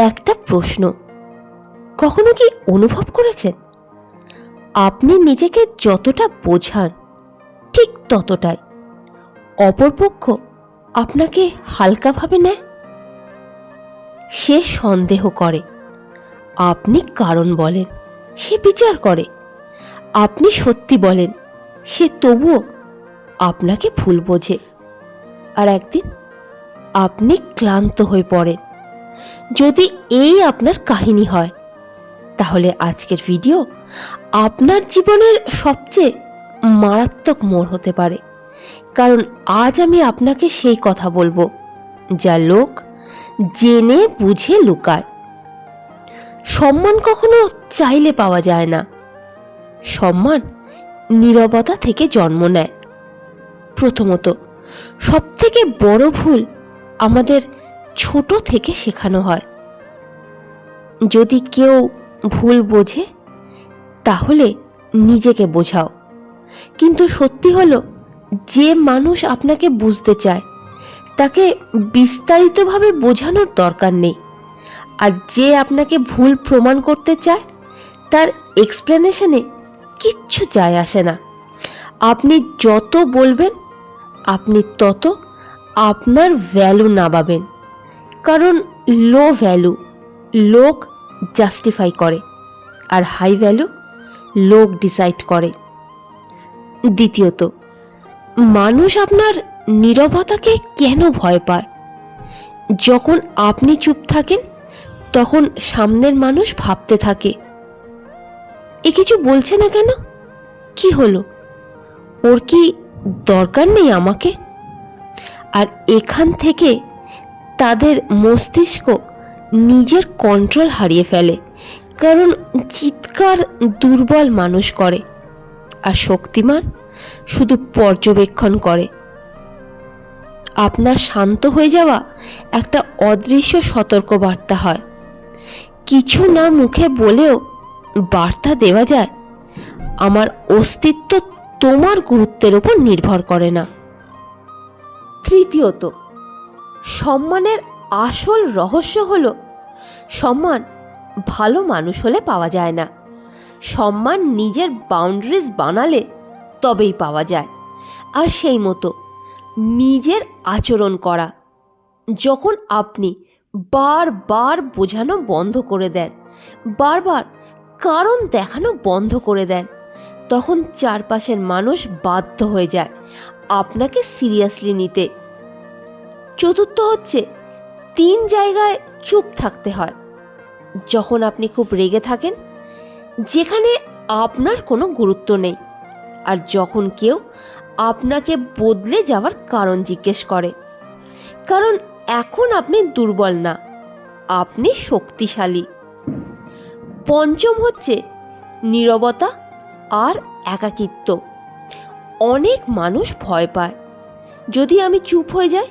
একটা প্রশ্ন। কখনো কি অনুভব করেছেন? আপনি নিজেকে যতটা বোঝান ঠিক ততটাই। অপরপক্ষ আপনাকে হালকাভাবে নেয়। সে সন্দেহ করে। আপনি কারণ বলেন, সে বিচার করে। আপনি সত্যি বলেন, সে তবুও আপনাকে ভুল বোঝে। আর একদিন আপনি ক্লান্ত হয়ে পড়েন। যদি এই আপনার কাহিনী হয়, তাহলে আজকের ভিডিও আপনার জীবনের সবচেয়ে মারাত্মক মোড় হতে পারে। কারণ আজ আমি আপনাকে সেই কথা বলব, যা লোক জেনে বুঝে লুকায়। সম্মান কখনো চাইলে পাওয়া যায় না। সম্মান নীরবতা থেকে জন্ম নেয়। প্রথমত, সবথেকে বড় ভুল আমাদের ছোট থেকে শেখানো হয়। যদি কেউ ভুল বোঝে, তাহলে নিজেকে বোঝাও। কিন্তু সত্যি হলো, যে মানুষ আপনাকে বুঝতে চায়, তাকে বিস্তারিতভাবে বোঝানোর দরকার নেই। আর যে আপনাকে ভুল প্রমাণ করতে চায়, তার এক্সপ্লেনেশনে কিচ্ছু যায় আসে না। আপনি যত বলবেন, আপনি তত আপনার ভ্যালু নামাবেন। কারণ লো ভ্যালু লোক জাস্টিফাই করে আর হাই ভ্যালু লোক ডিসাইড করে। দ্বিতীয়ত, মানুষ আপনার নীরবতাকে কেন ভয় পায়? যখন আপনি চুপ থাকেন, তখন সামনের মানুষ ভাবতে থাকে, এ কিছু বলছে না কেন? কি হলো? ওর কি দরকার নেই আমাকে? আর এখান থেকে তাদের মস্তিষ্ক নিজের কন্ট্রোল হারিয়ে ফেলে, কারণ চিৎকার দুর্বল মানুষ করে আর শক্তিমান শুধু পর্যবেক্ষণ করে। আপনার শান্ত হয়ে যাওয়া একটা অদৃশ্য সতর্ক বার্তা হয়। কিছু না মুখে বলেও বার্তা দেওয়া যায়, আমার অস্তিত্ব তোমার গুরুত্বের উপর নির্ভর করে না। তৃতীয়ত সম্মানের আসল রহস্য হল, সম্মান ভালো মানুষ হলে পাওয়া যায় না। সম্মান নিজের বাউন্ডারিজ বানালে তবেই পাওয়া যায়। আর সেই মতো নিজের আচরণ করা, যখন আপনি বারবার বোঝানো বন্ধ করে দেন বারবার কারণ দেখানো বন্ধ করে দেন, তখন চারপাশের মানুষ বাধ্য হয়ে যায় আপনাকে সিরিয়াসলি নিতে। চতুর্থ হচ্ছে তিন জায়গায় চুপ থাকতে হয়। যখন আপনি খুব রেগে থাকেন, যেখানে আপনার কোনো গুরুত্ব নেই আর যখন কেউ আপনাকে বদলে যাওয়ার কারণ জিজ্ঞেস করে। কারণ এখন আপনি দুর্বল না, আপনি শক্তিশালী। পঞ্চম হচ্ছে নীরবতা আর একাকিত্ব। অনেক মানুষ ভয় পায়। যদি আমি চুপ হয়ে যাই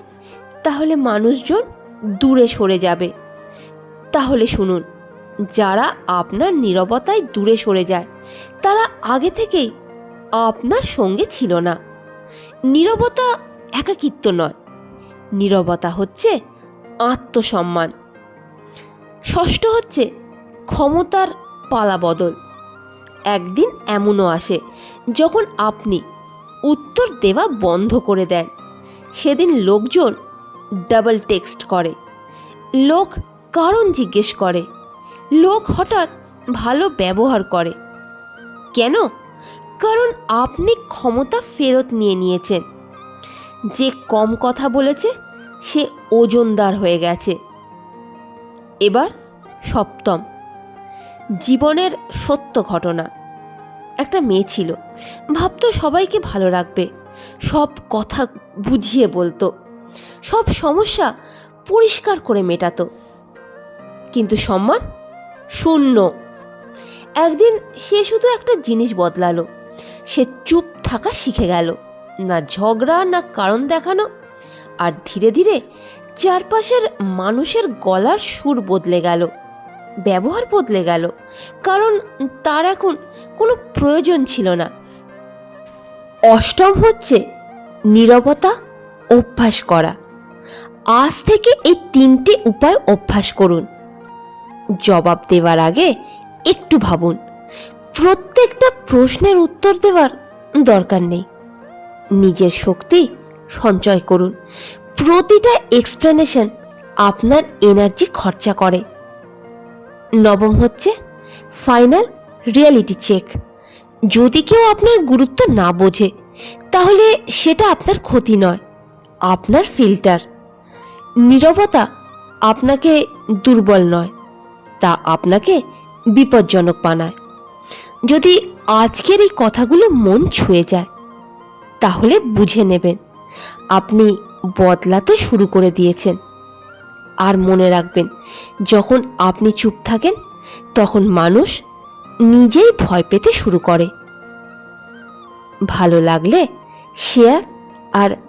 তাহলে মানুষজন দূরে সরে যাবে। তাহলে শুনুন, যারা আপনার নীরবতায় দূরে সরে যায়, তারা আগে থেকেই আপনার সঙ্গে ছিল না। নীরবতা একাকিত্ব নয়, নীরবতা হচ্ছে আত্মসম্মান। ষষ্ঠ হচ্ছে ক্ষমতার পালা বদল। একদিন এমনও আসে, যখন আপনি উত্তর দেওয়া বন্ধ করে দেন। সেদিন লোকজন ডাবল টেক্সট করে। লোক কারণ জিজ্ঞেস করে। লোক হঠাৎ ভালো ব্যবহার করে। কেন? কারণ আপনি ক্ষমতা ফেরত নিয়ে নিয়েছেন। যে কম কথা বলেছে, সে ওজনদার হয়ে গেছে। এবার সপ্তম। জীবনের সত্য ঘটনা। একটা মেয়ে ছিল। ভাবতো সবাইকে ভালো রাখবে। সব কথা বুঝিয়ে বলতো। সব সমস্যা পরিষ্কার করে মেটাতো। কিন্তু সম্মান শূন্য। একদিন সে শুধু একটা জিনিস বদলালো। সে চুপ থাকা শিখে গেল। না ঝগড়া, না কারণ দেখানো। আর ধীরে ধীরে চারপাশের মানুষের গলার সুর বদলে গেল। ব্যবহার বদলে গেল। কারণ তার এখন কোনো প্রয়োজন ছিল না। অষ্টম হচ্ছে নীরবতা অভ্যাস করা। আজ থেকে এই তিনটে উপায় অভ্যাস করুন। জবাব দেওয়ার আগে একটু ভাবুন। প্রত্যেকটা প্রশ্নের উত্তর দেওয়ার দরকার নেই। নিজের শক্তি সঞ্চয় করুন। প্রতিটা এক্সপ্লেনেশন আপনার এনার্জি খরচা করে। নবম হচ্ছে ফাইনাল রিয়ালিটি চেক যদি কেউ আপনার গুরুত্ব না বোঝে, তাহলে সেটা আপনার ক্ষতি নয়। আপনার ফিল্টার। নীরবতা আপনাকে দুর্বল নয়, তা আপনাকে বিপজ্জনক বানায়। যদি আজকের এই কথাগুলো মন ছুঁয়ে যায়, তাহলে বুঝে নেবেন, আপনি বদলাতে শুরু করে দিয়েছেন। আর মনে রাখবেন, যখন আপনি চুপ থাকেন, তখন মানুষ নিজেই ভয় পেতে শুরু করে। ভালো লাগলে শেয়ার আর